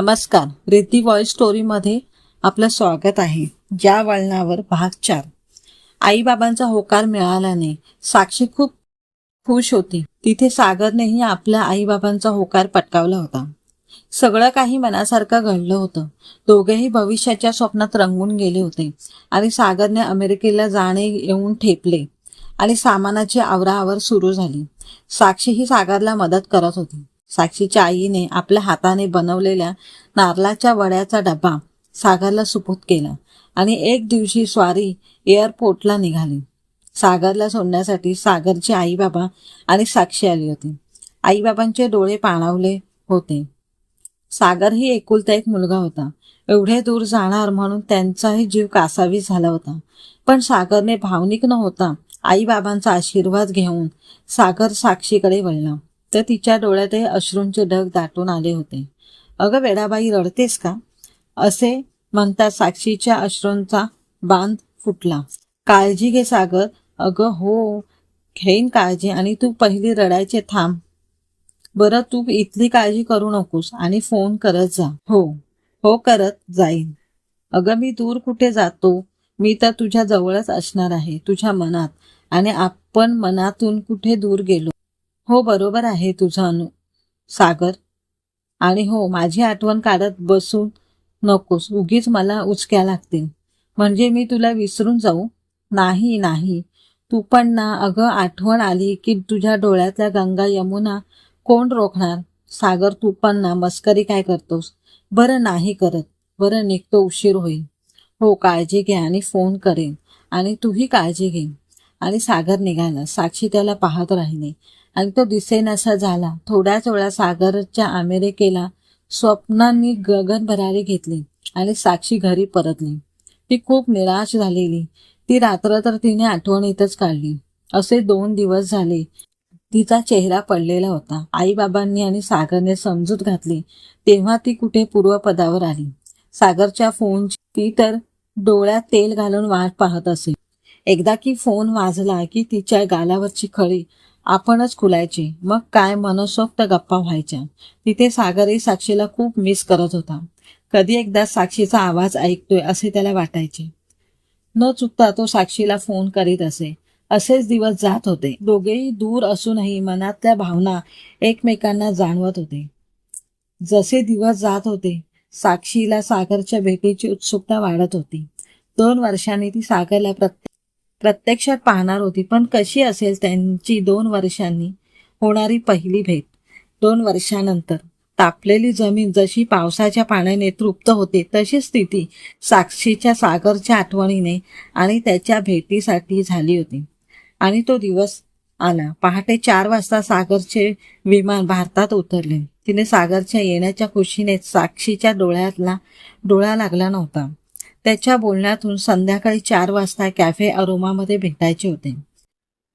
नमस्कार. रिद्धी वॉइस स्टोरीमध्ये आपलं स्वागत आहे. ज्या वळणावर भाग चार. आईबाबांचा होकार मिळाल्याने साक्षी खूप खुश होती. तिथे सागरनेही आपल्या आईबाबांचा होकार पटकावला होता. सगळं काही मनासारखं घडलं होतं. दोघेही भविष्याच्या स्वप्नात रंगून गेले होते आणि सागरने अमेरिकेला जाणे येऊन ठेपले आणि सामानाची आवराआवर सुरू झाली. साक्षी ही सागरला मदत करत होती. साक्षीच्या आईने आपल्या हाताने बनवलेल्या नारळाच्या वड्याचा डबा सागरला सुपूत केला आणि एक दिवशी स्वारी एअरपोर्टला निघाली. सागरला सोडण्यासाठी सागरचे आई बाबा आणि साक्षी आली होती. आईबाबांचे डोळे पाणावले होते. सागर ही एकुलता एक मुलगा होता. एवढे दूर जाणार म्हणून त्यांचाही जीव कासावी झाला होता. पण सागरने भावनिक न होता आईबाबांचा आशीर्वाद घेऊन सागर साक्षीकडे वळला. तर तिच्या डोळ्यातही अश्रूंचे ढग दाटून आले होते. अगं वेडाबाई रडतेस का? असे म्हणता साक्षीच्या अश्रूंचा बांध फुटला. काळजी घे सागर. अगं हो घेईन काळजी आणि तू पहिली रडायचे थांब. बरं तू इथली काळजी करू नकोस आणि फोन करत जा. हो हो करत जाईन. अगं मी दूर कुठे जातो? मी तर तुझ्या जवळच असणार आहे तुझ्या मनात. आणि आपण मनातून कुठे दूर गेलो? हो बरोबर आहे तुझं अनु. सागर. आणि हो माझी आठवण काढत बसून नकोस उगीच मला उचक्या लागतील. म्हणजे मी तुला विसरून जाऊ? नाही नाही. तू पण ना अगं आठवण आली की तुझ्या डोळ्यातल्या गंगा यमुना कोण रोखणार? सागर तू पण ना मस्करी काय करतोस? बरं नाही करत. बरं निघतो उशीर होईल. हो काळजी घे आणि फोन करेन. आणि तूही काळजी घे. आणि सागर निघाला. साक्षी त्याला पाहत राहिली. आणि तो दिसेनासा झाला. थोड्याच वेळा सागरच्या अमेरिकेला स्वप्नांनी गगन भरारी घेतली आणि साक्षी घरी परतली. ती खूप निराश झालेली. ती रात्र तर तिने आठवणीतच काढली. असे दोन दिवस झाले. तिचा चेहरा पडलेला होता. आईबाबांनी आणि सागरने समजूत घातली. तेव्हा ती कुठे पूर्वपदावर आली. सागरच्या फोनची ती तर डोळ्यात तेल घालून वाट पाहत असे. एकदा की फोन वाजला की तिच्या गालावरची खळी आपणच खुलायचे. मग काय मनसोक्त गप्पा व्हायच्या. तिथे सागरही साक्षीला खूप मिस करत होता. कधी एकदा साक्षीचा आवाज ऐकतोय असे त्याला वाटायचे. न चुकता तो साक्षीला फोन करीत असे. असेच दिवस जात होते. दोघेही दूर असूनही मनातल्या भावना एकमेकांना जाणवत होते. जसे दिवस जात होते साक्षीला सागरच्या भेटीची उत्सुकता वाढत होती. दोन वर्षांनी ती सागरला प्रत्येक प्रत्यक्षात पाहणार होती पण कशी असेल त्यांची दोन वर्षांनी होणारी पहिली भेट. दोन वर्षानंतर तापलेली जमीन जशी पावसाच्या पाण्याने तृप्त होते तशी स्थिती साक्षीच्या सागरच्या आठवणीने आणि त्याच्या भेटीसाठी झाली होती. आणि तो दिवस आला. पहाटे चार वाजता सागरचे विमान भारतात उतरले. तिने सागरच्या येण्याच्या खुशीने साक्षीच्या डोळ्यातला डोळा लागला नव्हता. त्याच्या बोलण्यातून संध्याकाळी चार वाजता कॅफे अरोमामध्ये भेटायचे होते.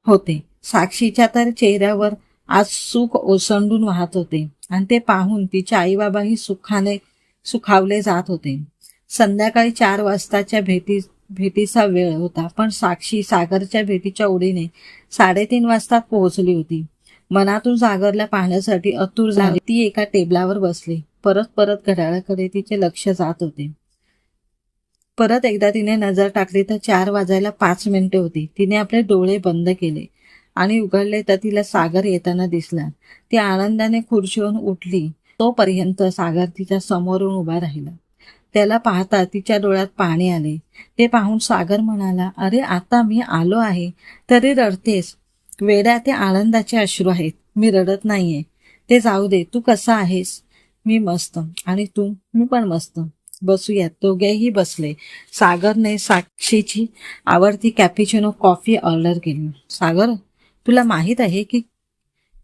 होते. साक्षीच्या तर चेहऱ्यावर आज सुख ओसंडून वाहत होते आणि ते पाहून तिच्या आईबाबाही सुखाने सुखावले जात होते. संध्याकाळी चार वाजताच्या भेटी भेटीचा वेळ होता पण साक्षी सागरच्या भेटीच्या ओढीने साडेतीन वाजता पोहोचली होती. मनातून सागरला पाहण्यासाठी अतुर झाली. ती एका टेबलावर बसली. परत परत घड्याळाकडे तिचे लक्ष जात होते. परत एकदा तिने नजर टाकली तर चार वाजायला पाच मिनिटे होती. तिने आपले डोळे बंद केले आणि उघडले तर तिला सागर येताना दिसला. ती आनंदाने खुर्चीवरून उठली. तोपर्यंत सागर तिच्या समोरून उभा राहिला. त्याला पाहता तिच्या डोळ्यात पाणी आले. ते पाहून सागर म्हणाला अरे आता मी आलो आहे. तरी रडतेस. वेड्या ते आनंदाचे अश्रू आहेत. मी रडत नाहीये. ते जाऊ दे. तू कसा आहेस? मी मस्त. आणि तू? मी पण मस्त. बसूयात दोघेही बसले. सागरने साक्षीची आवडती कॅपिचिनो कॉफी ऑर्डर केली. सागर तुला माहीत आहे की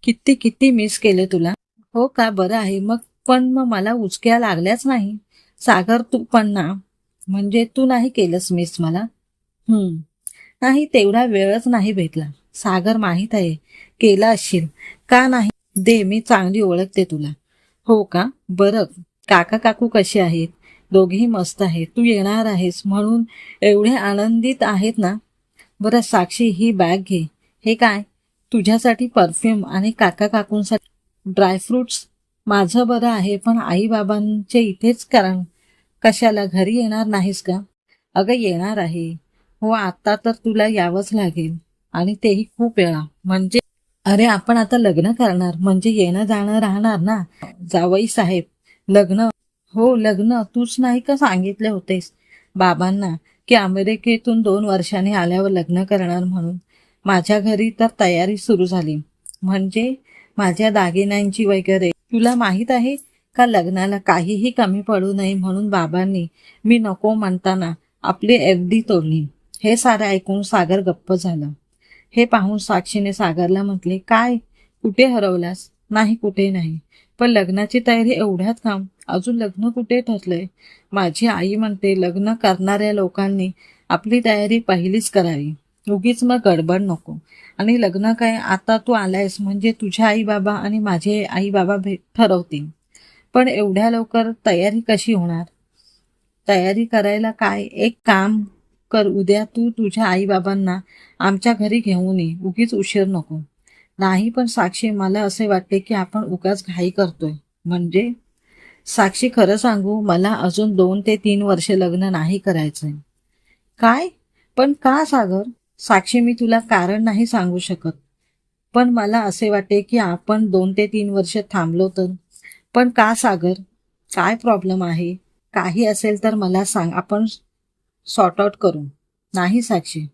किती किती मिस केले तुला? हो का? बरं आहे. मग पण मग मला उचक्या लागल्याच नाही. सागर तू पण ना. म्हणजे तू नाही केलंस मिस मला? हम्म. नाही तेवढा वेळच नाही भेटला. सागर माहीत आहे. केला असशील. का नाही? दे मी चांगली ओळखते तुला. हो का? बरं. काका काकू कसे आहेत? दोघेही मस्त आहेत. तू येणार आहेस म्हणून एवढे आनंदित आहेत ना? बरं साक्षी ही बॅग घे. हे काय? तुझ्यासाठी परफ्यूम आणि काका काकूंसाठी ड्रायफ्रुट्स माझं बरं आहे पण आई बाबांचे इथेच कारण. कशाला घरी येणार नाहीस का? अगं येणार आहे. हो आता तर तुला यावंच लागेल. आणि तेही खूप वेळा. म्हणजे अरे आपण आता लग्न करणार. म्हणजे येणं जाणं राहणार ना? जावई साहेब लग्न हो लग्न तूच नाही का सांगितले होतेस? बाबांना की अमेरिकेतून दोन वर्षांनी आल्यावर लग्न करणार म्हणून. माझ्या घरी तर तयारी सुरू झाली. म्हणजे माझ्या दागिन्यांची वगैरे. तुला माहीत आहे का लग्नाला काहीही कमी पडू नये म्हणून बाबांनी मी नको म्हणताना आपली एफ डी तोडली. हे सारं ऐकून सागर गप्प झाला. हे पाहून साक्षीने सागरला म्हटले काय? कुठे हरवलास? नाही कुठे नाही. पण लग्नाची तयारी एवढ्यात काम. अजून लग्न कुठे ठरलंय माझी आई म्हणते लग्न करणाऱ्या लोकांनी आपली तयारी पहिलीच करावी. उगीच मग गडबड नको. आणि लग्न काय? आता तू आलायस म्हणजे तुझे आई बाबा आणि माझे आई बाबा भेट ठरवतील. पण एवढ्या लवकर तयारी कशी होणार? तयारी करायला काय? एक काम कर उद्या तू तुझ्या आई बाबांना आमच्या घरी घेऊन ये. उगीच उशीर नको. नाही पण साक्षी मला असे वाटते की आपण उगाच घाई करतोय. म्हणजे? साक्षी खरं सांगू मला अजून दोन ते तीन वर्ष लग्न नाही करायचंय. काय? पण का सागर? साक्षी मी तुला कारण नाही सांगू शकत. पण मला असे वाटते की आपण दोन ते तीन वर्ष थांबलो तर. पण का सागर? काय प्रॉब्लेम आहे? काही असेल तर मला सांग आपण सॉर्ट आउट करू. नाही साक्षी.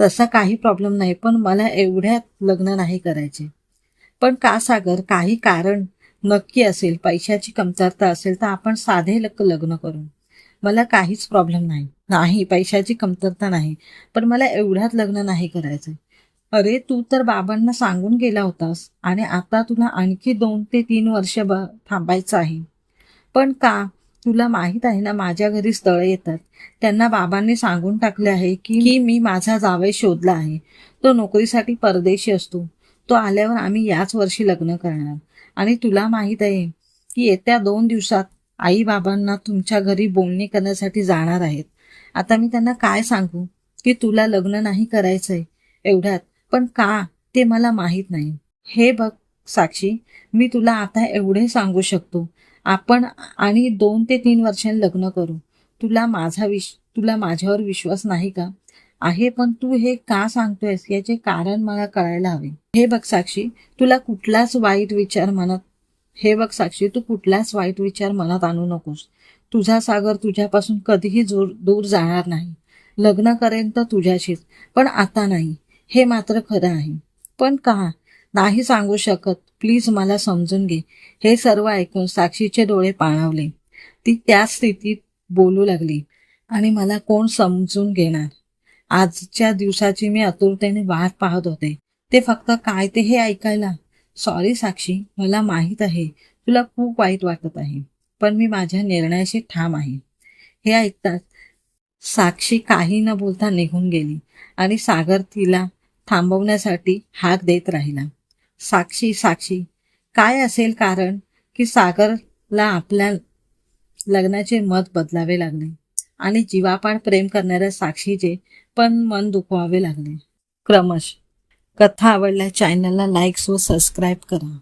तसा काही प्रॉब्लेम नाही पण मला एवढ्यात लग्न नाही करायचे. पण का सागर काही कारण नक्की असेल पैशाची कमतरता असेल तर आपण साधे लक लग्न करू. मला काहीच प्रॉब्लेम नाही. नाही पैशाची कमतरता नाही पण मला एवढ्यात लग्न नाही करायचं अरे तू तर बाबांना सांगून गेला होतास आणि आता तुला आणखी दोन ते तीन वर्ष ब थांबायचं आहे. पण का? तुला माहीत आहे ना माझ्या घरी स्थळ येतात. त्यांना बाबांनी सांगून टाकले आहे की की मी माझा जावई शोधला आहे. तो नोकरीसाठी परदेशी असतो. तो आल्यावर आम्ही याच वर्षी लग्न करणार. आणि तुला माहीत आहे की येत्या दोन दिवसात आई बाबांना तुमच्या घरी बोलणी करण्यासाठी जाणार आहेत. आता मी त्यांना काय सांगू? की तुला लग्न नाही करायचंय एवढ्यात. पण का? ते मला माहीत नाही. हे बघ साक्षी मी तुला आता एवढे सांगू शकतो. आपण आणि दोन ते तीन वर्षांनी लग्न करू. तुला माझा विश तुला माझ्यावर विश्वास नाही का? आहे पण तू हे का सांगतोयस? याचे कारण मला कळायला हवे. हे बघ साक्षी तुला कुठलाच वाईट विचार मनात हे बघ साक्षी तू कुठलाच वाईट विचार मनात आणू नकोस. तुझा सागर तुझ्यापासून कधीही दूर दूर जाणार नाही. लग्न करेन तर तुझ्याशीच पण आता नाही. हे मात्र खरं आहे. पण का? नाही सांगू शकत. प्लीज मला समजून घे. हे सर्व ऐकून साक्षीचे डोळे पाणावले. ती त्या स्थितीत बोलू लागली. आणि मला कोण समजून घेणार? आजच्या दिवसाची मी आतुरतेने वाट पाहत होते. ते फक्त काय ते हे ऐकायला. सॉरी साक्षी मला माहीत आहे. तुला खूप वाईट वाटत आहे. पण मी माझ्या निर्णयाशी ठाम आहे. हे ऐकताच साक्षी काही न बोलता निघून गेली आणि सागर तिला थांबवण्यासाठी हाक देत राहिला. साक्षी साक्षी. काय असेल कारण की सागरला आपल्या लग्नाचे मत बदलावे लागले आणि जीवापाड प्रेम करणाऱ्या साक्षीचे पण मन दुखवावे लागले. क्रमश. कथा आवडल्या चॅनलला लाईक्स व सबस्क्राईब करा.